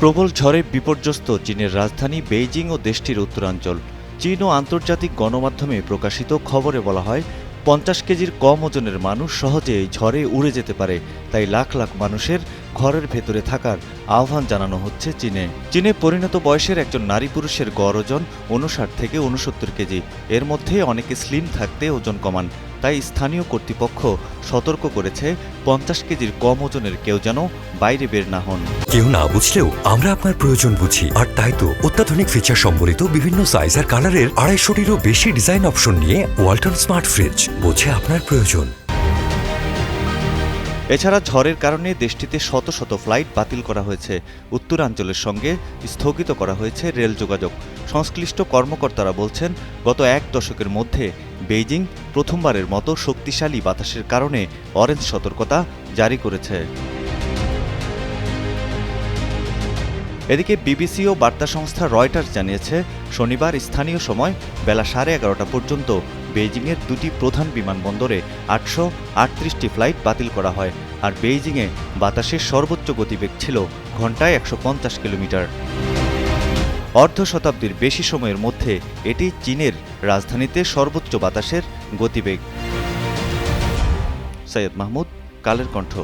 প্রবল ঝড়ে বিপর্যস্ত চীনের রাজধানী বেইজিং ও দেশটির উত্তরাঞ্চল। চীন ও আন্তর্জাতিক গণমাধ্যমে প্রকাশিত খবরে বলা হয়, পঞ্চাশ কেজির কম ওজনের মানুষ সহজে ঝড়ে উড়ে যেতে পারে, তাই লাখ লাখ মানুষের ঘরের ভেতরে থাকার আহ্বান জানানো হচ্ছে চীনে। চীনে পরিণত বয়সের একজন নারী পুরুষের গড় ওজন উনষাট থেকে উনসত্তর কেজি। এর মধ্যে অনেকে স্লিম থাকতে ওজন কমান। তাই স্থানীয় কর্তৃপক্ষ সতর্ক করেছে পঞ্চাশ কেজির কম ওজনের কেউ যেন বাইরে বের না হন। কেউ না বুঝলেও আমরা আপনার প্রয়োজন বুঝি। আর তাই তো অত্যাধুনিক ফিচার সম্বলিত বিভিন্ন সাইজ আর কালারের আড়াইশোটিরও বেশি ডিজাইন অপশন নিয়ে ওয়ালটন স্মার্ট ফ্রিজ বোঝে আপনার প্রয়োজন। এছাড়া ঝড়ের কারণে দেশটিতে শত শত ফ্লাইট বাতিল করা হয়েছে। উত্তরাঞ্চলের সঙ্গে স্থগিত করা হয়েছে রেল যোগাযোগ। সংশ্লিষ্ট কর্মকর্তারা বলছেন গত এক দশকের মধ্যে বেইজিং প্রথমবারের মতো শক্তিশালী বাতাসের কারণে অরেঞ্জ সতর্কতা জারি করেছে। এদিকে বিবিসি ও বার্তা সংস্থা রয়টার্স জানিয়েছে, শনিবার স্থানীয় সময় বেলা সাড়ে এগারোটা পর্যন্ত বেইজিংয়ের দুটি প্রধান বিমানবন্দরে আটশো আটত্রিশটি ফ্লাইট বাতিল করা হয় আর বেইজিংয়ে বাতাসের সর্বোচ্চ গতিবেগ ছিল ঘন্টায় একশো পঞ্চাশ কিলোমিটার। অর্ধ শতাব্দীর বেশি সময়ের মধ্যে এটি চীনের রাজধানীতে সর্বোচ্চ বাতাসের গতিবেগ। সৈয়দ মাহমুদ, কালের কণ্ঠ।